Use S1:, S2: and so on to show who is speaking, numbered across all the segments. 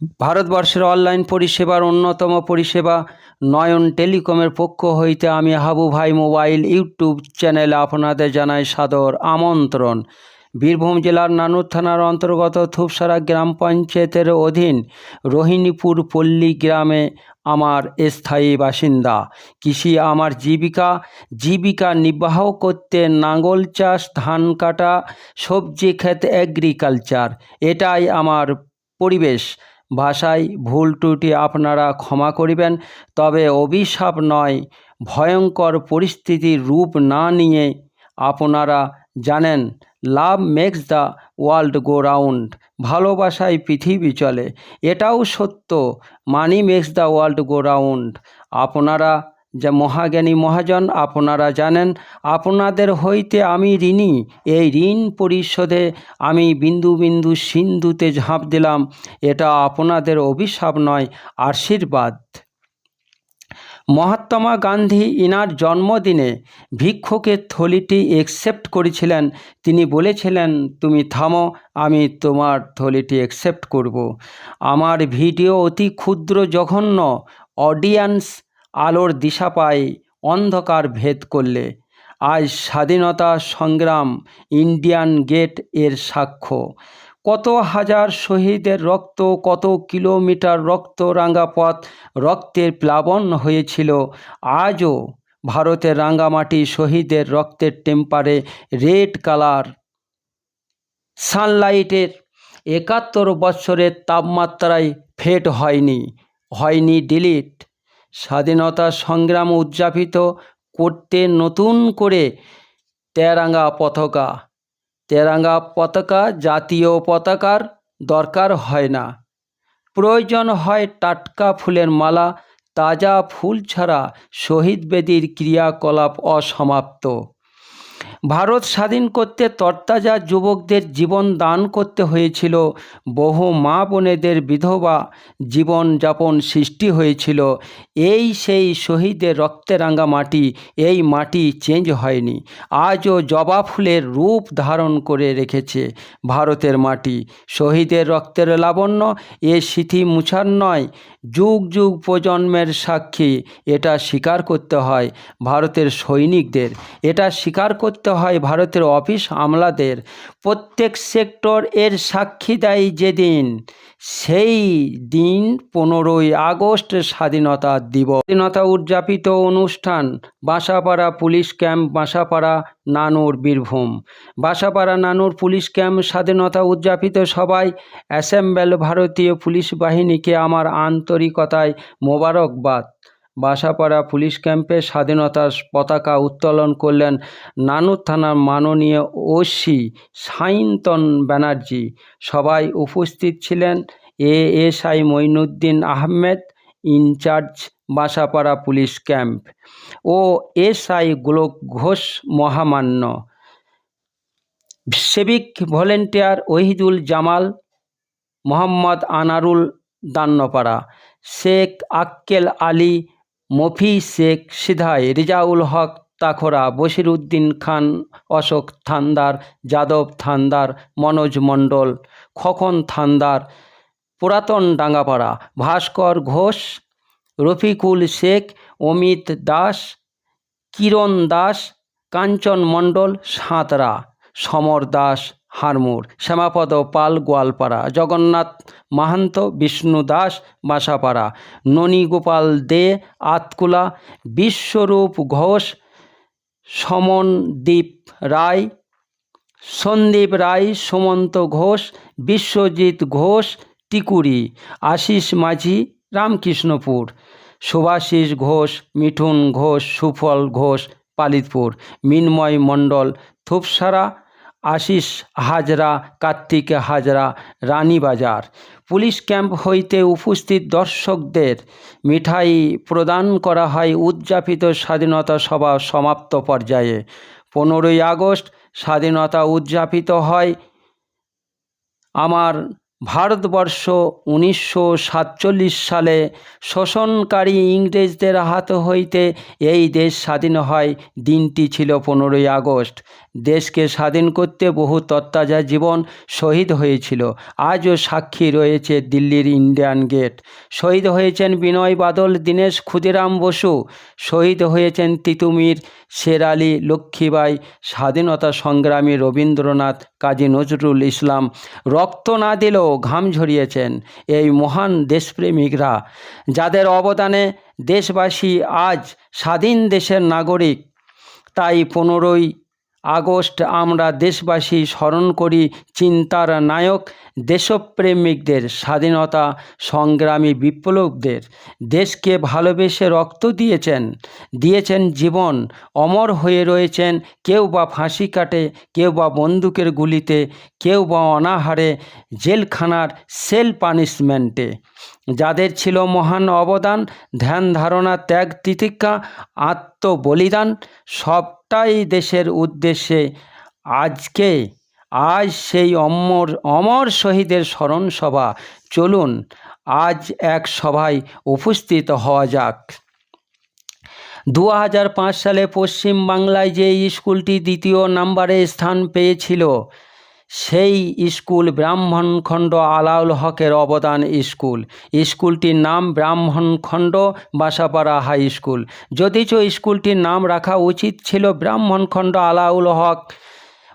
S1: ভারতবর্ষের অনলাইন পরিষেবার অন্যতম পরিষেবা নয়ন টেলিকমের পক্ষ হইতে আমি হাবু ভাই মোবাইল ইউটিউব চ্যানেলে আপনাদের জানাই সাদর আমন্ত্রণ। বীরভূম জেলার নানুর থানার অন্তর্গত থুপসারা গ্রাম পঞ্চায়েতের অধীন রোহিণীপুর পল্লী গ্রামে আমার স্থায়ী বাসিন্দা। কৃষি আমার জীবিকা জীবিকা নির্বাহ করতে নাঙ্গল চাষ, ধান কাটা, সবজি, ক্ষেত এগ্রিকালচার এটাই আমার পরিবেশ। ভাষায় ভুল ত্রুটি আপনারা ক্ষমা করিবেন, তবে অভিশাপ নয়, ভয়ঙ্কর পরিস্থিতির রূপ না নিয়ে আপনারা জানেন, love makes the world go round, ভালোবাসায় পৃথিবী চলে। এটাও সত্য, money makes the world go round. আপনারা যে মহাজ্ঞানী মহাজন, আপনারা জানেন, আপনাদের হইতে আমি ঋণী। এই ঋণ পরিশোধে আমি বিন্দু বিন্দু সিন্ধুতে ঝাঁপ দিলাম। এটা আপনাদের অভিশাপ নয়, আশীর্বাদ। মহাত্মা গান্ধী ইনার জন্মদিনে ভিক্ষুকের থলিটি একসেপ্ট করেছিলেন। তিনি বলেছিলেন, তুমি থামো, আমি তোমার থলিটি একসেপ্ট করব। আমার ভিডিও অতি ক্ষুদ্র, জঘন্য। অডিয়েন্স আলোর দিশা পায়, অন্ধকার ভেদ করলে। আজ স্বাধীনতা সংগ্রাম ইন্ডিয়ান গেটের সাক্ষ্য। কত হাজার শহীদের রক্ত, কত কিলোমিটার রক্ত রাঙ্গা পথ রক্তের প্লাবন হয়েছিল। আজও ভারতের রাঙ্গামাটি শহীদের রক্তের টেম্পারে রেড কালার। সানলাইটের একাত্তর বৎসরের তাপমাত্রায় ফেট হয়নি হয়নি ডিলিট। স্বাধীনতা সংগ্রাম উদযাপিত করতে নতুন করে তেরাঙ্গা পতাকা। তেরাঙ্গা পতাকা জাতীয় পতাকার দরকার হয় না। প্রয়োজন হয় টাটকা ফুলের মালা, তাজা ফুল ছাড়া শহীদ বেদীর ক্রিয়াকলাপ অসমাপ্ত। ভারত স্বাধীন করতে তরতাজা যুবকদের জীবন দান করতে হয়েছিল। বহু মা বোনেদের বিধবা জীবন যাপন সৃষ্টি হয়েছিল। এই সেই শহীদের রক্তে রাঙা মাটি, এই মাটি চেঞ্জ হয়নি। আজও জবা ফুলের রূপ ধারণ করে রেখেছে ভারতের মাটি। শহীদের রক্তের লাবণ্য এ স্মৃতি মুছার নয়, যুগ যুগ প্রজন্মের সাক্ষী। এটা স্বীকার করতে হয় ভারতের সৈনিকদের। এটা স্বীকার করতে হয় ভারতের অফিস আমলাদের। প্রত্যেক সেক্টর এর সাক্ষী দেয় যেদিন, সেই দিন পনেরোই আগস্ট স্বাধীনতা দিবস। স্বাধীনতা উদযাপিত অনুষ্ঠান, বাসাপাড়া পুলিশ ক্যাম্প, বাসাপাড়া নানুর বীরভূম। বাসাপাড়া নানুর পুলিশ ক্যাম্প স্বাধীনতা উদযাপিত সবাই অ্যাসেম্বল ভারতীয় পুলিশ বাহিনীকে আমার আন্তরিকতায় মোবারকবাদ। বাসাপাড়া পুলিশ ক্যাম্পে স্বাধীনতার পতাকা উত্তোলন করলেন নানুর থানার মাননীয় ওসি সাইন্তন ব্যানার্জি। সবাই উপস্থিত ছিলেন ASI Mainuddin Ahmed, incharge Basapara police camp O S I Golok Ghosh মহামান্য। সেবিক ভলেন্টিয়ার ওহিদুল জামাল, মোহাম্মদ আনারুল দান্নপাড়া শেখ আক্কেল আলী মফি শেখ সিধাই, রিজাউল হক তাখরা বশির উদ্দিন খান, অশোক থান্দার, যাদব থান্দার, মনোজ মণ্ডল, খোকন থান্দার, পুরাতন ডাঙ্গাপাড়া, ভাস্কর ঘোষ, রফিকুল শেখ, অমিত দাস, কিরণ দাস, কাঞ্চন মণ্ডল, সাঁতরা, সমর দাস। হারমোর শ্যামাপদ পাল গোয়ালপাড়া, জগন্নাথ মাহান্ত, বিষ্ণু দাস বাসাপাড়া ননীগোপাল দে, আতকুলা, বিশ্বরূপ ঘোষ, সমনদীপ রায়, সন্দীপ রায়, সুমন্ত ঘোষ, বিশ্বজিৎ ঘোষ, টিকুরি, আশিস মাঝি, রামকৃষ্ণপুর, সুভাষিস ঘোষ, মিঠুন ঘোষ, সুফল ঘোষ, পালিতপুর, মিনময় মণ্ডল, থুপসারা আশিস হাজরা, কার্তিক হাজরা রানীবাজার পুলিশ ক্যাম্প হইতে উপস্থিত দর্শকদের মিঠাই প্রদান করা হয় উদযাপিত স্বাধীনতা সভা সমাপ্ত পর্যায়ে। পনেরোই আগস্ট স্বাধীনতা উদযাপিত হয় আমার ভারতবর্ষ উনিশশো সাতচল্লিশ সালে। শোষণকারী ইংরেজদের হাত হইতে এই দেশ স্বাধীন হয়। দিনটি ছিল পনেরোই আগস্ট। দেশকে স্বাধীন করতে বহু তত্তাজা জীবন শহীদ হয়েছিল। আজও সাক্ষী রয়েছে দিল্লির ইন্ডিয়ান গেট। শহীদ হয়েছেন বিনয় বাদল, দীনেশ ক্ষুদিরাম বসু। শহীদ হয়েছেন তিতুমির শেরালি লক্ষ্মীবাই স্বাধীনতা সংগ্রামী রবীন্দ্রনাথ, কাজী নজরুল ইসলাম। রক্ত না দিলেও ঘাম ঝরিয়েছেন এই মহান দেশপ্রেমিকরা। যাদের অবদানে দেশবাসী আজ স্বাধীন দেশের নাগরিক, তাই পনেরোই আগস্ট আমরা দেশবাসী স্মরণ করি চিন্তার নায়ক, দেশপ্রেমিকদের স্বাধীনতা সংগ্রামী বিপ্লবদের। দেশকে ভালোবেসে রক্ত দিয়েছেন দিয়েছেন জীবন, অমর হয়ে রয়েছেন কেউ বা ফাঁসি কাটে, কেউ বা বন্দুকের গুলিতে, কেউ বা অনাহারে জেলখানার সেল পানিশমেন্টে। যাদের ছিল মহান অবদান, ধ্যান ধারণা, ত্যাগ, তিতিক্ষা, আত্মবলিদান সবটাই দেশের উদ্দেশ্যে। আজকে, আজ সেই অমর অমর শহীদের স্মরণ সভা চলুন, আজ এক সভায় উপস্থিত হওয়া যাক। দু হাজার পাঁচ সালে পশ্চিম বাংলায় যে স্কুলটি দ্বিতীয় নাম্বারে স্থান পেয়েছিল সেই স্কুল ব্রাহ্মণখণ্ড আলাউল হকের অবদান স্কুল। স্কুলটির নাম ব্রাহ্মণখণ্ড বাসাপাড়া হাই স্কুল। যদিচ স্কুলটির নাম রাখা উচিত ছিল ব্রাহ্মণখণ্ড আলাউল হক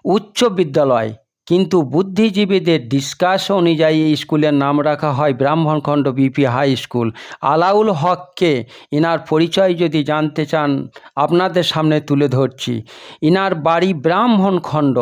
S1: উচ্চ বিদ্যালয়, কিন্তু বুদ্ধিজীবীদের ডিসকাস অনুযায়ী স্কুলের নাম রাখা হয় Brahmankhanda BP high school. Alaul হককে ইনার পরিচয় যদি জানতে চান, আপনাদের সামনে তুলে ধরছি। ইনার বাড়ি ব্রাহ্মণখণ্ড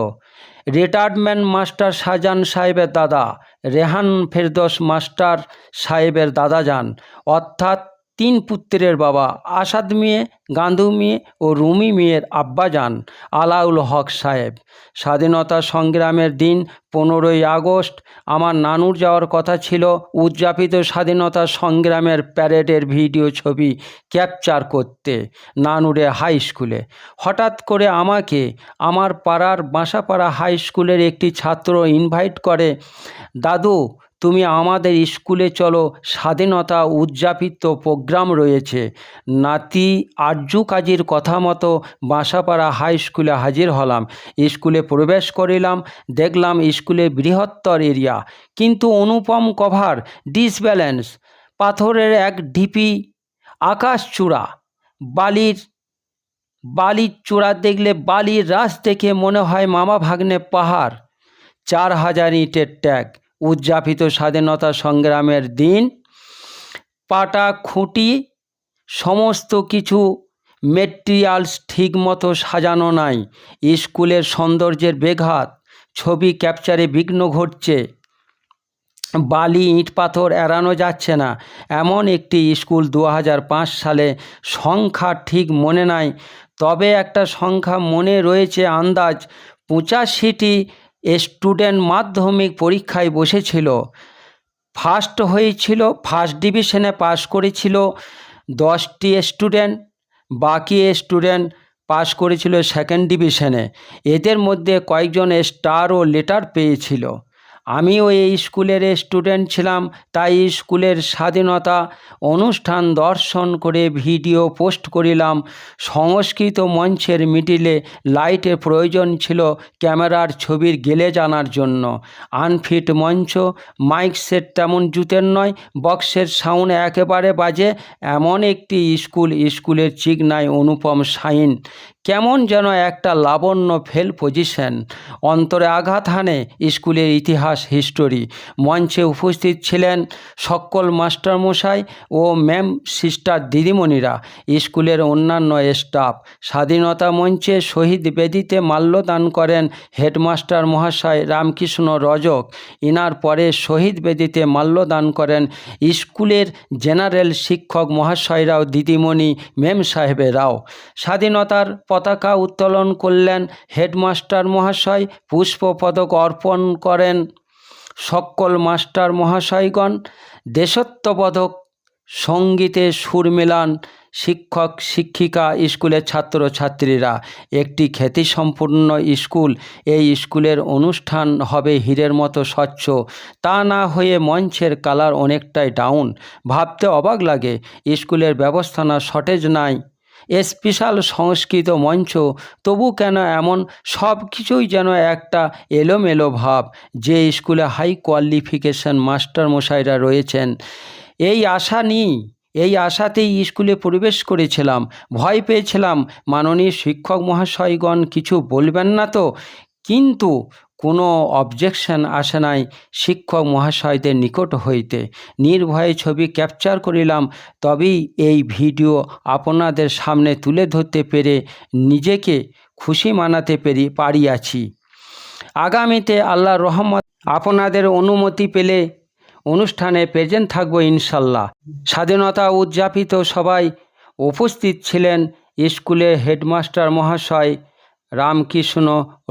S1: রিটায়ারমেন্ট মাস্টার শাহজাহান সাহেবের দাদা রেহান ফেরদোস মাস্টার সাহেবের দাদা যান। অর্থাৎ তিন পুত্রের বাবা আসাদ মিয়ে, গান্ধু মিয়ে ও রুমি মিয়ের আব্বা যান আলাউল হক সাহেব। স্বাধীনতা সংগ্রামের দিন পনেরোই আগস্ট আমার নানুর যাওয়ার কথা ছিল উদযাপিত স্বাধীনতা সংগ্রামের প্যারেডের ভিডিও ছবি ক্যাপচার করতে নানুরে হাই স্কুলে। হঠাৎ করে আমাকে আমার পাড়ার বাসাপাড়া হাই স্কুলের একটি ছাত্র ইনভাইট করে, দাদু তুমি আমাদের স্কুলে চলো, স্বাধীনতা উদযাপিত প্রোগ্রাম রয়েছে। নাতি আরজু কাজীর কথা মতো বাসাপাড়া হাই স্কুলে হাজির হলাম। স্কুলে প্রবেশ করিলাম, দেখলাম স্কুলে বৃহত্তর এরিয়া। কিন্তু অনুপম কভার, ডিসব্যালেন্স, পাথরের এক ঢিপি, আকাশ চূড়া, বালির বালির চূড়া দেখলে বালির রাস দেখে মনে হয় মামা ভাগ্নে পাহাড়, চার হাজার ইটের ট্যাগ। উদযাপিত স্বাধীনতা সংগ্রামের দিন। পাটা খুঁটি, সমস্ত কিছু মেটেরিয়ালস ঠিকমতো সাজানো নাই। স্কুলের সৌন্দর্যের বেঘাত, ছবি ক্যাপচারে বিঘ্ন ঘটছে। বালি, ইট পাথর এড়ানো যাচ্ছে না। এমন একটি স্কুল দু হাজার পাঁচ সালে সংখ্যা ঠিক মনে নাই। তবে একটা সংখ্যা মনে রয়েছে আন্দাজ। পঁচাশিটি স্টুডেন্ট মাধ্যমিক পরীক্ষায় বসেছিল। ফার্স্ট হয়েছিল ফার্স্ট ডিভিশনে পাশ করেছিল। দশটি স্টুডেন্ট বাকি স্টুডেন্ট পাশ করেছিল সেকেন্ড ডিভিশনে এদের মধ্যে কয়েকজন স্টার ও লেটার পেয়েছিল। আমিও এই স্কুলের স্টুডেন্ট ছিলাম, তাই স্কুলের স্বাধীনতা অনুষ্ঠান দর্শন করে ভিডিও পোস্ট করিলাম। সংস্কৃত মঞ্চের মিডিলে লাইটের প্রয়োজন ছিল ক্যামেরার ছবির গেলে জানার জন্য। আনফিট মঞ্চ, মাইক সেট তেমন জুতের নয়, বক্সের সাউন্ড একেবারে বাজে, এমন একটি স্কুল, স্কুলের চিকনায় অনুপম সাইন। কেমন যেন একটা লাবণ্য ফেল পজিশন অন্তরে আঘাত হানে স্কুলের ইতিহাস হিস্টোরি মঞ্চে উপস্থিত ছিলেন সকল মাস্টারমশাই ও ম্যাম সিস্টার দিদিমণিরা, স্কুলের অন্যান্য স্টাফ স্বাধীনতা মঞ্চে শহীদ বেদিতে মাল্যদান করেন হেডমাস্টার মহাশয় রামকৃষ্ণ রজক। ইনার পরে শহীদ বেদিতে মাল্যদান করেন স্কুলের জেনারেল শিক্ষক মহাশয়রাও দিদিমণি মেম সাহেবেরাও। স্বাধীনতার পতাকা উত্তোলন করলেন হেডমাস্টার মহাশয় পুষ্প পদক অর্পণ করেন সকল মাস্টার মহাশয়গণ। দেশত্ববোধক সঙ্গীতে সুর মেলান শিক্ষক, শিক্ষিকা, স্কুলের ছাত্রছাত্রীরা। একটি খ্যাতিসম্পন্ন স্কুল। এই স্কুলের অনুষ্ঠান হবে হীরের মতো স্বচ্ছ। তা না হয়ে মঞ্চের কালার অনেকটাই ডাউন। ভাবতে অবাক লাগে, স্কুলের ব্যবস্থা না শর্টেজ নাই। স্পেশাল সংস্কৃত মঞ্চ। তবু কেন এমন? সব কিছুই যেন একটা এলোমেলো ভাব, যে স্কুলে হাই কোয়ালিফিকেশন মাস্টার মশাইরা রয়েছেন। এই আশা নিই। এই আশাতেই স্কুলে প্রবেশ করেছিলাম। ভয় পেয়েছিলাম। মাননীয় শিক্ষক মহাশয়গণ কিছু বলবেন না তো? কিন্তু কোনো অবজেকশন আসে নাই শিক্ষক মহাশয়দের নিকট হইতে। নির্ভয়ে ছবি ক্যাপচার করিলাম, তবেই এই ভিডিও আপনাদের সামনে তুলে ধরতে পেরে নিজেকে খুশি মানাতে পেরি, পারিয়াছি। আগামীতে আল্লাহ রহমত, আপনাদের অনুমতি পেলে অনুষ্ঠানে প্রেজেন্ট থাকব ইনশাল্লাহ। স্বাধীনতা উদযাপিত সবাই উপস্থিত ছিলেন স্কুলের হেডমাস্টার মহাশয় রামকৃষ্ণ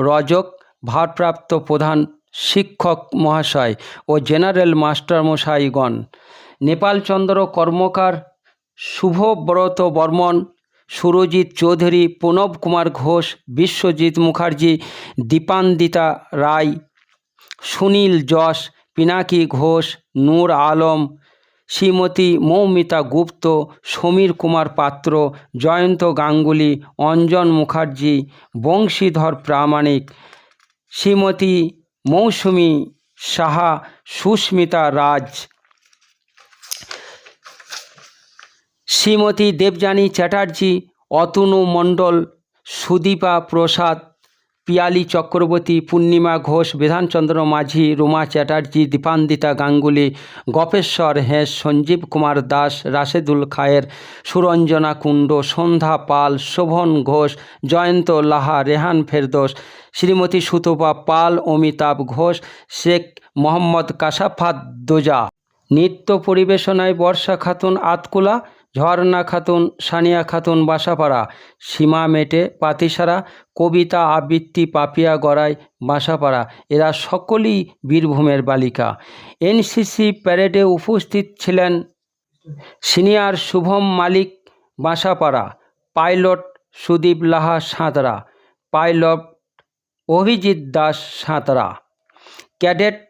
S1: রজক ভারপ্রাপ্ত প্রধান শিক্ষক মহাশয় ও জেনারেল মাস্টার মশাইগণ নেপালচন্দ্র কর্মকার শুভব্রত বর্মন, সুরজিৎ চৌধুরী, প্রণব কুমার ঘোষ, বিশ্বজিৎ মুখার্জি, দীপান্দিতা রায়, সুনীল যশ, পিনাকি ঘোষ, নূর আলম, শ্রীমতী মৌমিতা গুপ্ত, সমীর কুমার পাত্র, জয়ন্ত গাঙ্গুলি, অঞ্জন মুখার্জি, বংশীধর প্রামাণিক শ্রীমতী মৌসুমি সাহা সুস্মিতা রাজ। শ্রীমতী দেবযানী চ্যাটার্জি অতনু মণ্ডল সুদীপা প্রসাদ পিয়ালি চক্রবর্তী, পূর্ণিমা ঘোষ, বিধানচন্দ্র মাঝি, রুমা চ্যাটার্জি, দীপান্দিতা গাঙ্গুলি, গপেশ্বর হেস, সঞ্জীব কুমার দাস, রাশেদুল খায়ের, সুরঞ্জনা কুণ্ড, সন্ধ্যা পাল, শোভন ঘোষ, জয়ন্ত লাহা, রেহান ফেরদোস, শ্রীমতী সুতপা পাল, অমিতাভ ঘোষ, শেখ মোহাম্মদ কাসাফাত দোজা। নৃত্য পরিবেশনায় বর্ষা খাতুন আতকুলা ঝর্ণা খাতুন, সানিয়া খাতুন, বাসাপাড়া, সীমা মেটে, পাতিসারা, কবিতা আবৃত্তি, পাপিয়া গড়াই, বাসাপাড়া, এরা সকলেই বীরভূমের বালিকা। এনসিসি প্যারেডে উপস্থিত ছিলেন senior Shubham Malik, Basapara, pilot Sudip Laha Santra, pilot Abhijit Das Santra, cadet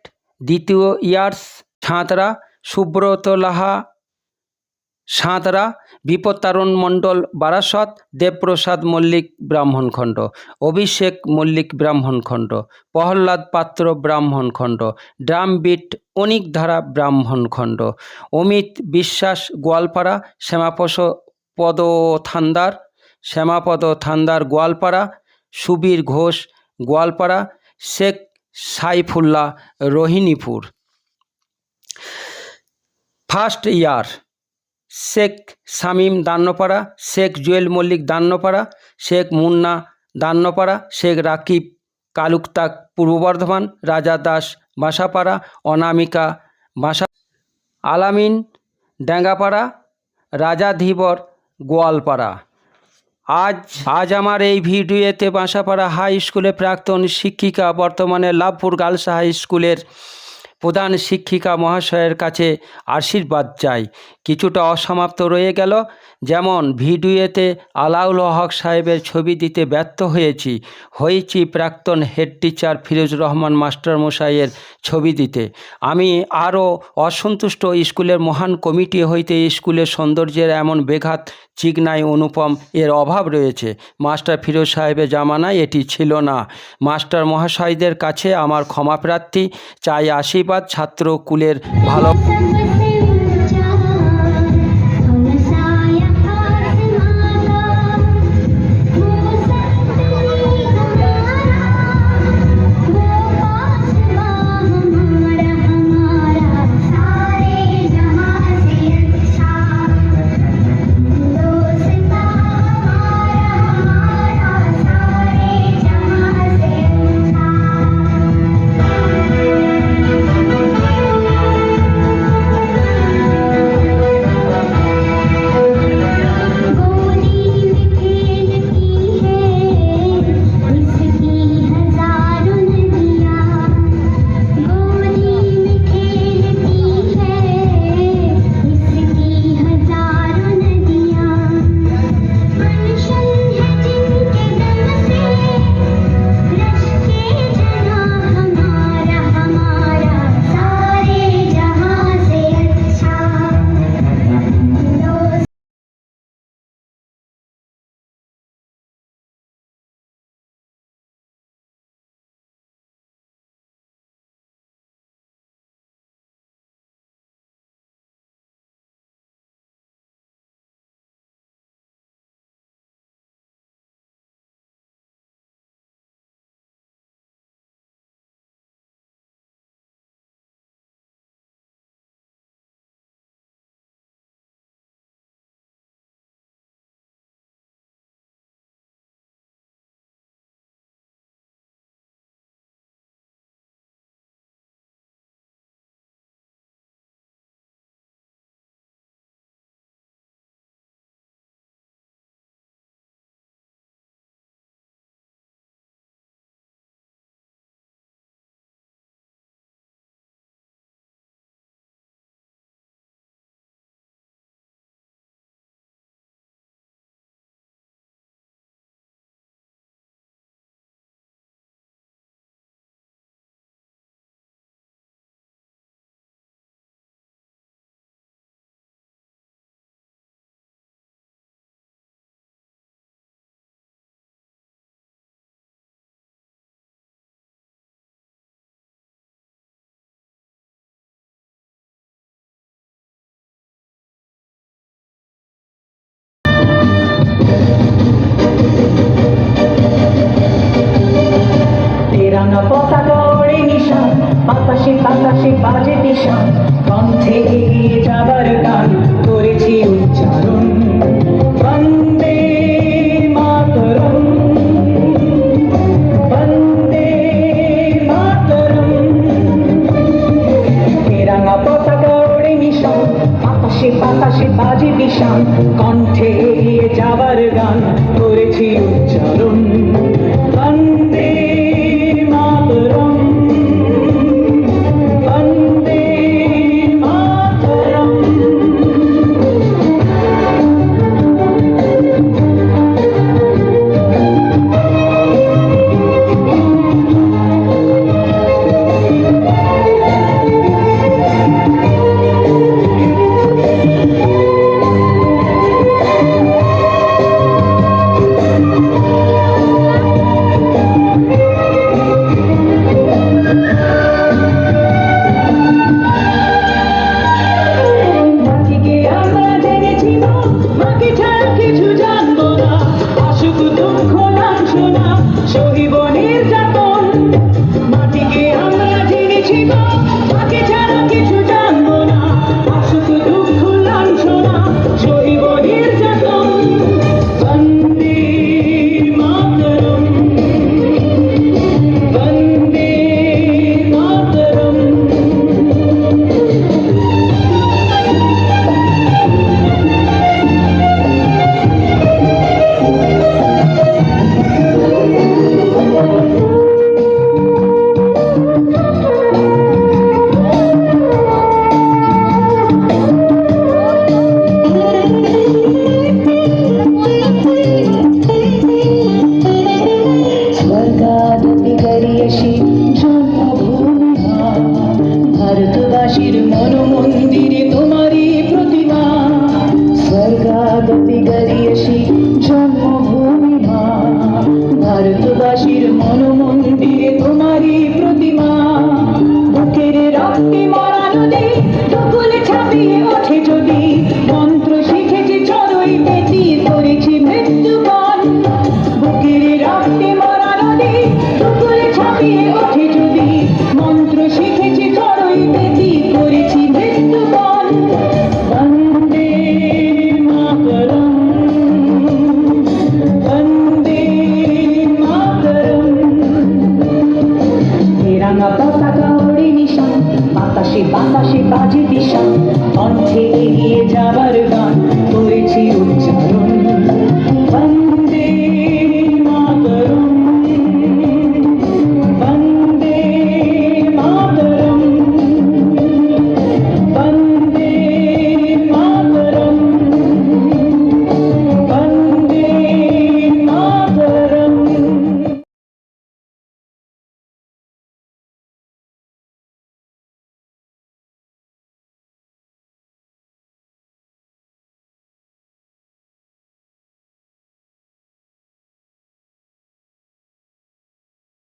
S1: দ্বিতীয় ইয়ার্স সাঁতরা, সুব্রত লাহা সাঁতরা, বিপত্তারণ মণ্ডল বারাসত, দেবপ্রসাদ মল্লিক ব্রাহ্মণখণ্ড অভিষেক মল্লিক ব্রাহ্মণখণ্ড প্রহ্লাদ পাত্র ব্রাহ্মণখণ্ড ড্রামবিট অনিকধারা ব্রাহ্মণখণ্ড অমিত বিশ্বাস গোয়ালপাড়া শ্যামাপস পদ থান্দার শ্যামাপদ থান্দার গোয়ালপাড়া, সুবীর ঘোষ গোয়ালপাড়া, শেখ সাইফুল্লাহ রোহিণীপুর। ফার্স্ট ইয়ার শেখ শামীম দান্নপাড়া শেখ জুয়েল মল্লিক দান্নপাড়া শেখ মুন্না দান্নপাড়া শেখ রাকিব কালুকতাক পূর্ব বর্ধমান, রাজা দাস বাসাপাড়া, অনামিকা বাসা আলামিন ড্যাঙ্গাপাড়া রাজা ধীবর গোয়ালপাড়া। আজ আজ আমার এই ভিডিওতে বাসাপাড়া হাই স্কুলে প্রাক্তন শিক্ষিকা, বর্তমানে লাভপুর গার্লস হাই স্কুলের প্রধান শিক্ষিকা মহাশয়ের কাছে আশীর্বাদ চাই। কিছুটা অসমাপ্ত রয়ে গেল। যেমন ভিডিওতে আলাউল হক সাহেবের ছবি দিতে ব্যর্থ হয়েছি হয়েছি প্রাক্তন head teacher Firoz Rahman master মশাইয়ের ছবি দিতে। আমি আরও অসন্তুষ্ট স্কুলের মহান কমিটি হইতে স্কুলের সৌন্দর্যের এমন বেঘাত চিকনাই অনুপম এর অভাব রয়েছে। মাস্টার ফিরোজ সাহেবের জামানায় এটি ছিল না। মাস্টার মহাশয়দের কাছে আমার ক্ষমাপ্রার্থী চাই আশীর্বাদ ছাত্র কুলের ভালো
S2: ঘন পতাকারে নিশান বাতাসে বাতাসে বাজে দিশান কণ্ঠে এগিয়ে যাবার গান করেছি উচ্চারণ। বন্দে মাতরম। বন্দে মাতরম। রাঙা পতাকা ওড়ে নিশান বাতাসে বাতাসে বাজে দিশান কণ্ঠে এগিয়ে যাবার গান করেছি উচ্চারণ।